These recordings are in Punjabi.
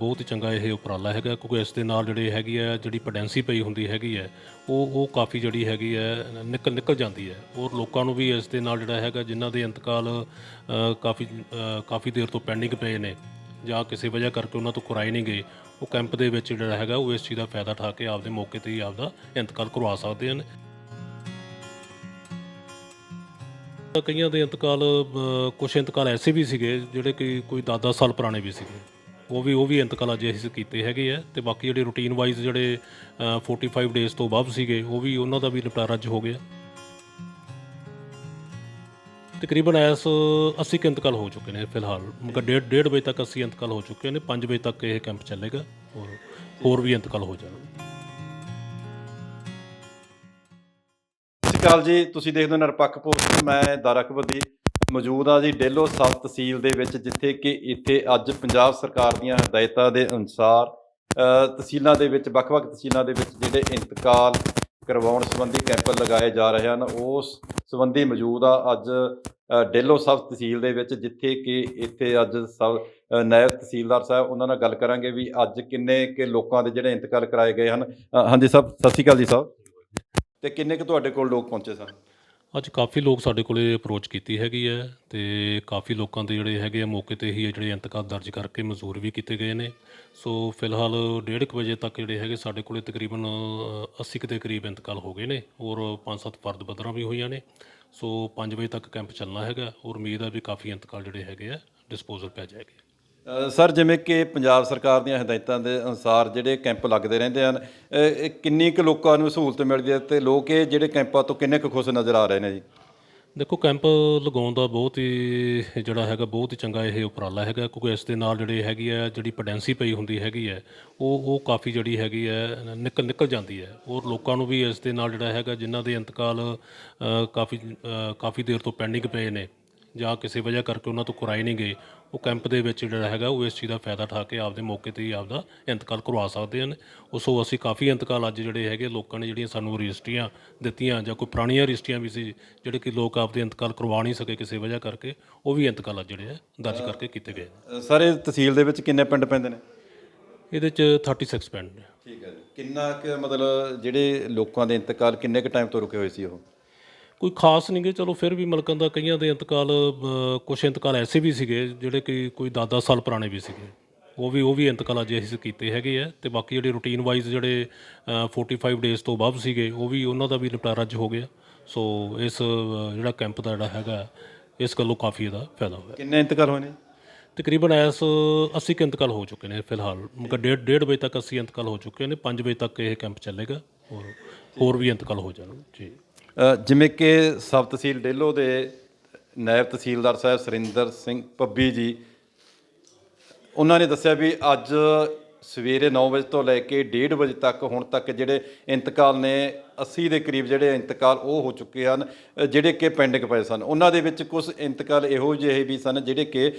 ਬਹੁਤ ਹੀ ਚੰਗਾ ਇਹ ਉਪਰਾਲਾ ਹੈਗਾ ਕਿਉਂਕਿ ਇਸ ਦੇ ਨਾਲ ਜਿਹੜੇ ਹੈਗੀ ਆ ਜਿਹੜੀ ਪੈਡੈਂਸੀ ਪਈ ਹੁੰਦੀ ਹੈਗੀ ਹੈ ਉਹ ਉਹ ਕਾਫੀ ਜਿਹੜੀ ਹੈਗੀ ਹੈ ਨਿਕਲ ਨਿਕਲ ਜਾਂਦੀ ਹੈ। ਔਰ ਲੋਕਾਂ ਨੂੰ ਵੀ ਇਸ ਦੇ ਨਾਲ ਜਿਹੜਾ ਹੈਗਾ ਜਿਨ੍ਹਾਂ ਦੇ ਇੰਤਕਾਲ ਕਾਫੀ ਕਾਫੀ ਦੇਰ ਤੋਂ ਪੈਂਡਿੰਗ ਪਏ ਨੇ ਜਾਂ ਕਿਸੇ ਵਜ੍ਹਾ ਕਰਕੇ ਉਹਨਾਂ ਤੋਂ ਕਰਾਏ ਨਹੀਂ ਗਏ ਉਹ ਕੈਂਪ ਦੇ ਵਿੱਚ ਜਿਹੜਾ ਹੈਗਾ ਉਹ ਇਸ ਚੀਜ਼ ਦਾ ਫਾਇਦਾ ਠਾ ਕੇ ਆਪਦੇ ਮੌਕੇ ਤੇ ਹੀ ਆਪਦਾ ਇੰਤਕਾਲ ਕਰਵਾ ਸਕਦੇ ਹਨ। ਕਈਆਂ ਦੇ ਇੰਤਕਾਲ ਅ, ਕੁਛ ਇੰਤਕਾਲ ਐਸੇ ਵੀ ਸੀਗੇ ਜਿਹੜੇ ਕਿ ਕੋਈ 10-10 ਸਾਲ ਪੁਰਾਣੇ ਵੀ ਸੀਗੇ। ਉਹ ਵੀ ਉਹ ਵੀ ਇੰਤਕਾਲ ਅੱਜ ਅਸੀਂ ਕੀਤੇ ਹੈਗੇ ਆ ਤੇ ਬਾਕੀ ਜਿਹੜੇ ਰੂਟੀਨ ਵਾਈਜ਼ ਜਿਹੜੇ ਅ, 45 ਡੇਜ਼ ਤੋਂ ਬਾਅਦ ਸੀਗੇ ਉਹ ਵੀ ਉਹਨਾਂ ਦਾ ਵੀ ਨਿਪਟਾਰਾ ਅੱਜ ਹੋ ਗਿਆ। ਤਕਰੀਬਨ ਐਸ 80 ਕੁ ਇੰਤਕਾਲ ਹੋ ਚੁੱਕੇ ਨੇ ਫਿਲਹਾਲ। ਮਤਲਬ ਡੇਢ ਡੇਢ ਵਜੇ ਤੱਕ 80 ਇੰਤਕਾਲ ਹੋ ਚੁੱਕੇ ਨੇ 5 ਵਜੇ ਤੱਕ ਇਹ ਕੈਂਪ ਚੱਲੇਗਾ ਔਰ ਹੋਰ ਵੀ ਇੰਤਕਾਲ ਹੋ ਜਾਣਗੇ। ਸਤਿ ਸ਼੍ਰੀ ਅਕਾਲ ਜੀ ਤੁਸੀਂ ਦੇਖਦੇ ਹੋ ਨਿਰਪੱਖ ਪੋਸਟ ਮੈਂ ਦਾਰਾ ਕਬੱਦੀ ਮੌਜੂਦ ਆ ਜੀ ਡੇਲੋ ਸਬ ਤਹਿਸੀਲ ਦੇ ਵਿੱਚ, ਜਿੱਥੇ ਕਿ ਇੱਥੇ ਅੱਜ ਪੰਜਾਬ ਸਰਕਾਰ ਦੀਆਂ ਹਦਾਇਤਾਂ ਦੇ ਅਨੁਸਾਰ ਤਹਿਸੀਲਾਂ ਦੇ ਵਿੱਚ, ਵੱਖ-ਵੱਖ ਤਹਿਸੀਲਾਂ ਦੇ ਵਿੱਚ ਜਿਹੜੇ ਇੰਤਕਾਲ ਕਰਵਾਉਣ ਸੰਬੰਧੀ ਕੈਂਪ ਲਗਾਏ ਜਾ ਰਹੇ ਹਨ, ਉਸ ਸੰਬੰਧੀ ਮੌਜੂਦ ਆ ਅੱਜ ਡੇਲੋ ਸਬ ਤਹਿਸੀਲ ਦੇ ਵਿੱਚ, ਜਿੱਥੇ ਕਿ ਇੱਥੇ ਅੱਜ ਸਬ ਨਾਇਬ ਤਹਿਸੀਲਦਾਰ ਸਾਹਿਬ, ਉਹਨਾਂ ਨਾਲ ਗੱਲ ਕਰਾਂਗੇ ਵੀ ਅੱਜ ਕਿੰਨੇ ਕਿ ਲੋਕਾਂ ਦੇ ਜਿਹੜੇ ਇੰਤਕਾਲ ਕਰਾਏ ਗਏ ਹਨ। ਹਾਂਜੀ ਸਾਹਿਬ ਸਤਿ ਸ਼੍ਰੀ ਅਕਾਲ ਜੀ ਸਾਹਿਬ ਤੇ ਕਿੰਨੇ ਕੁ ਤੁਹਾਡੇ ਕੋਲ ਲੋਕ ਪਹੁੰਚੇ ਸਨ? ਅੱਜ ਕਾਫੀ ਲੋਕ ਸਾਡੇ ਕੋਲੇ ਅਪਰੋਚ ਕੀਤੀ ਹੈਗੀ ਹੈ ਤੇ ਕਾਫੀ ਲੋਕਾਂ ਦੇ ਜਿਹੜੇ ਹੈਗੇ ਆ ਮੌਕੇ ਤੇ ਹੀ ਜਿਹੜੇ ਇੰਤਕਾਲ ਦਰਜ ਕਰਕੇ ਮਨਜ਼ੂਰ ਵੀ ਕੀਤੇ ਗਏ ਨੇ। ਸੋ ਫਿਲਹਾਲ 1:30 ਵਜੇ ਤੱਕ ਜਿਹੜੇ ਹੈਗੇ ਸਾਡੇ ਕੋਲੇ ਤਕਰੀਬਨ ਅ, 80 ਕੁ ਦੇ ਕਰੀਬ ਇੰਤਕਾਲ ਹੋ ਗਏ ਨੇ ਔਰ 5-7 ਫਰਦ ਬਦਰਾਂ ਵੀ ਹੋਈਆਂ ਨੇ। ਸੋ 5 ਵਜੇ ਤੱਕ ਕੈਂਪ ਚੱਲਣਾ ਹੈਗਾ ਔਰ ਉਮੀਦ ਹੈ ਵੀ ਕਾਫੀ ਇੰਤਕਾਲ ਜਿਹੜੇ ਹੈਗੇ ਆ ਡਿਸਪੋਜ਼ਲ ਪੈ ਜਾਏਗੇ। ਸਰ ਜਿਵੇਂ ਕਿ ਪੰਜਾਬ ਸਰਕਾਰ ਦੀਆਂ ਹਦਾਇਤਾਂ ਦੇ ਅਨੁਸਾਰ ਜਿਹੜੇ ਕੈਂਪ ਲੱਗਦੇ ਰਹਿੰਦੇ ਹਨ ਅ, ਇਹ ਕਿੰਨੀ ਕੁ ਲੋਕਾਂ ਨੂੰ ਸਹੂਲਤ ਮਿਲਦੀ ਹੈ ਤੇ ਲੋਕ ਇਹ ਜਿਹੜੇ ਕੈਂਪਾਂ ਤੋਂ ਕਿੰਨੇ ਕੁ ਖੁਸ਼ ਨਜ਼ਰ ਆ ਰਹੇ ਨੇ ਜੀ? ਦੇਖੋ ਕੈਂਪ ਲਗਾਉਣ ਦਾ ਬਹੁਤ ਹੀ ਜਿਹੜਾ ਹੈਗਾ ਬਹੁਤ ਹੀ ਚੰਗਾ ਇਹ ਉਪਰਾਲਾ ਹੈਗਾ ਕਿਉਂਕਿ ਇਸ ਦੇ ਨਾਲ ਜਿਹੜੇ ਹੈਗੀ ਹੈ ਜਿਹੜੀ ਪੈਡੈਂਸੀ ਪਈ ਹੁੰਦੀ ਹੈਗੀ ਹੈ ਉਹ ਉਹ ਕਾਫੀ ਜਿਹੜੀ ਹੈਗੀ ਹੈ ਨਿਕਲ ਨਿਕਲ ਜਾਂਦੀ ਹੈ ਔਰ ਲੋਕਾਂ ਨੂੰ ਵੀ ਇਸ ਦੇ ਨਾਲ ਜਿਹੜਾ ਹੈਗਾ ਜਿਨ੍ਹਾਂ ਦੇ ਇੰਤਕਾਲ ਅ, ਕਾਫੀ ਅ, ਕਾਫੀ ਦੇਰ ਤੋਂ ਪੈਂਡਿੰਗ ਪਏ ਨੇ ਜਾਂ ਕਿਸੇ ਵਜ੍ਹਾ ਕਰਕੇ ਉਹਨਾਂ ਤੋਂ ਕਰਾਏ ਨਹੀਂ ਗਏ ਉਹ ਕੈਂਪ ਦੇ ਵਿੱਚ ਜਿਹੜਾ ਹੈਗਾ ਉਹ ਇਸ ਚੀਜ਼ ਦਾ ਫਾਇਦਾ ਉਠਾ ਕੇ ਆਪਦੇ ਮੌਕੇ ਤੇ ਹੀ ਆਪਦਾ ਇੰਤਕਾਲ ਕਰਵਾ ਸਕਦੇ ਹਨ। ਉਸੋ ਅਸੀਂ ਕਾਫੀ ਇੰਤਕਾਲ ਅੱਜ ਜਿਹੜੇ ਹੈਗੇ ਲੋਕਾਂ ਨੇ ਜਿਹੜੀਆਂ ਸਾਨੂੰ ਰਜਿਸਟਰੀਆਂ ਦਿੱਤੀਆਂ ਜਾਂ ਕੋਈ ਪੁਰਾਣੀਆਂ ਰਜਿਸਟਰੀਆਂ ਵੀ ਸੀ ਜਿਹੜੇ ਕਿ ਲੋਕ ਆਪਦੇ ਇੰਤਕਾਲ ਕਰਵਾ ਨਹੀਂ ਸਕੇ ਕਿਸੇ ਵਜ੍ਹਾ ਕਰਕੇ ਉਹ ਵੀ ਇੰਤਕਾਲ ਅੱਜ ਜਿਹੜੇ ਹੈ ਦਰਜ ਕਰਕੇ ਕੀਤੇ ਗਏ ਸਰ ਇਹ ਤਹਿਸੀਲ ਦੇ ਵਿੱਚ ਕਿੰਨੇ ਪਿੰਡ ਪੈਂਦੇ ਨੇ? ਇਹਦੇ ਚ 36 ਪਿੰਡ ਨੇ। ਠੀਕ ਹੈ ਜੀ। ਕਿੰਨਾ ਕੁ ਮਤਲਬ ਜਿਹੜੇ ਲੋਕਾਂ ਦੇ ਇੰਤਕਾਲ ਕਿੰਨੇ ਕੁ ਟਾਈਮ ਤੋਂ ਰੁਕੇ ਹੋਏ ਸੀ ਉਹ? ਕੋਈ ਖਾਸ ਨਹੀਂਗੇ ਚਲੋ ਫਿਰ ਵੀ ਮਲਕਾਂ ਦਾ ਕਈਆਂ ਦੇ ਇੰਤਕਾਲ ਕੁਛ ਇੰਤਕਾਲ ਐਸੇ ਵੀ ਸੀਗੇ ਜਿਹੜੇ ਕਿ ਕੋਈ 10-10 ਸਾਲ ਪੁਰਾਣੇ ਵੀ ਸੀਗੇ। ਉਹ ਵੀ ਉਹ ਵੀ ਇੰਤਕਾਲ ਅੱਜ ਅਸੀਂ ਕੀਤੇ ਹੈਗੇ ਆ ਤੇ ਬਾਕੀ ਜਿਹੜੇ ਰੂਟੀਨ ਵਾਈਜ਼ ਜਿਹੜੇ ਅ, 45 ਡੇਜ਼ ਤੋਂ ਬਾਅਦ ਸੀਗੇ ਉਹ ਵੀ ਉਹਨਾਂ ਦਾ ਵੀ ਨਿਪਟਾਰਾ ਅੱਜ ਹੋ ਗਿਆ। ਸੋ ਇਸ ਜਿਹੜਾ ਕੈਂਪ ਦਾ ਜਿਹੜਾ ਹੈਗਾ ਇਸ ਗੱਲੋਂ ਕਾਫੀ ਇਹਦਾ ਫਾਇਦਾ ਹੋਇਆ। ਕਿੰਨੇ ਇੰਤਕਾਲ ਹੋਏ ਨੇ? ਤਕਰੀਬਨ ਐਸ 80 ਕੁ ਇੰਤਕਾਲ ਹੋ ਚੁੱਕੇ ਨੇ ਫਿਲਹਾਲ। ਮਗਰ ਡੇਢ ਡੇਢ ਵਜੇ ਤੱਕ 80 ਇੰਤਕਾਲ ਹੋ ਚੁੱਕੇ ਨੇ 5 ਵਜੇ ਤੱਕ ਇਹ ਕੈਂਪ ਚੱਲੇਗਾ ਔਰ ਹੋਰ ਵੀ ਇੰਤਕਾਲ ਹੋ ਜਾਣਗੇ। ਜੀ। ਜਿਵੇਂ ਕਿ ਸਬ ਤਹਿਸੀਲ ਡੇਲੋ ਦੇ ਨਾਇਬ ਤਹਿਸੀਲਦਾਰ ਸਾਹਿਬ ਸੁਰਿੰਦਰ ਸਿੰਘ ਪੱਬੀ ਜੀ, ਉਹਨਾਂ ਨੇ ਦੱਸਿਆ ਵੀ ਅੱਜ ਸਵੇਰੇ 9 ਵਜੇ ਤੋਂ ਲੈ ਕੇ 1:30 ਵਜੇ ਤੱਕ ਹੁਣ ਤੱਕ ਜਿਹੜੇ ਇੰਤਕਾਲ ਨੇ 80 ਦੇ ਕਰੀਬ ਜਿਹੜੇ ਇੰਤਕਾਲ ਉਹ ਹੋ ਚੁੱਕੇ ਹਨ ਜਿਹੜੇ ਕਿ ਪੈਂਡਿੰਗ ਪਏ ਸਨ। ਉਹਨਾਂ ਦੇ ਵਿੱਚ ਕੁਝ ਇੰਤਕਾਲ ਇਹੋ ਜਿਹੇ ਵੀ ਸਨ ਜਿਹੜੇ ਕਿ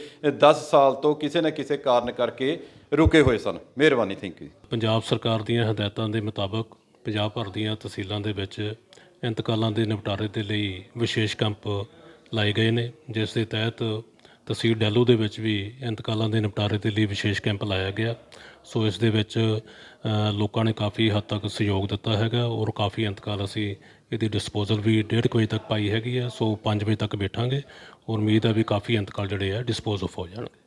10 ਸਾਲ ਤੋਂ ਕਿਸੇ ਨਾ ਕਿਸੇ ਕਾਰਨ ਕਰਕੇ ਰੁਕੇ ਹੋਏ ਸਨ। ਮਿਹਰਬਾਨੀ, ਥੈਂਕ ਯੂ ਪੰਜਾਬ ਸਰਕਾਰ ਦੀਆਂ ਹਦਾਇਤਾਂ ਦੇ ਮੁਤਾਬਕ ਪੰਜਾਬ ਭਰ ਦੀਆਂ ਤਹਿਸੀਲਾਂ ਦੇ ਵਿੱਚ ਇੰਤਕਾਲਾਂ ਦੇ ਨਿਪਟਾਰੇ ਦੇ ਲਈ ਵਿਸ਼ੇਸ਼ ਕੈਂਪ ਲਾਏ ਗਏ ਨੇ, ਜਿਸ ਦੇ ਤਹਿਤ ਤਹਿਸੀਲ ਡੈਲੂ ਦੇ ਵਿੱਚ ਵੀ ਇੰਤਕਾਲਾਂ ਦੇ ਨਿਪਟਾਰੇ ਦੇ ਲਈ ਵਿਸ਼ੇਸ਼ ਕੈਂਪ ਲਾਇਆ ਗਿਆ। ਸੋ ਇਸ ਦੇ ਵਿੱਚ ਲੋਕਾਂ ਨੇ ਕਾਫੀ ਹੱਦ ਤੱਕ ਸਹਿਯੋਗ ਦਿੱਤਾ ਹੈਗਾ ਔਰ ਕਾਫੀ ਇੰਤਕਾਲ ਅਸੀਂ ਇਹਦੀ ਡਿਸਪੋਜ਼ਲ ਵੀ 1:30 ਵਜੇ ਤੱਕ ਪਾਈ ਹੈਗੀ ਹੈ ਸੋ 5 ਵਜੇ ਤੱਕ ਬੈਠਾਂਗੇ ਔਰ ਉਮੀਦ ਹੈ ਵੀ ਕਾਫੀ ਇੰਤਕਾਲ ਜਿਹੜੇ ਆ, ਡਿਸਪੋਜ਼ ਆਫ ਹੋ ਜਾਣਗੇ।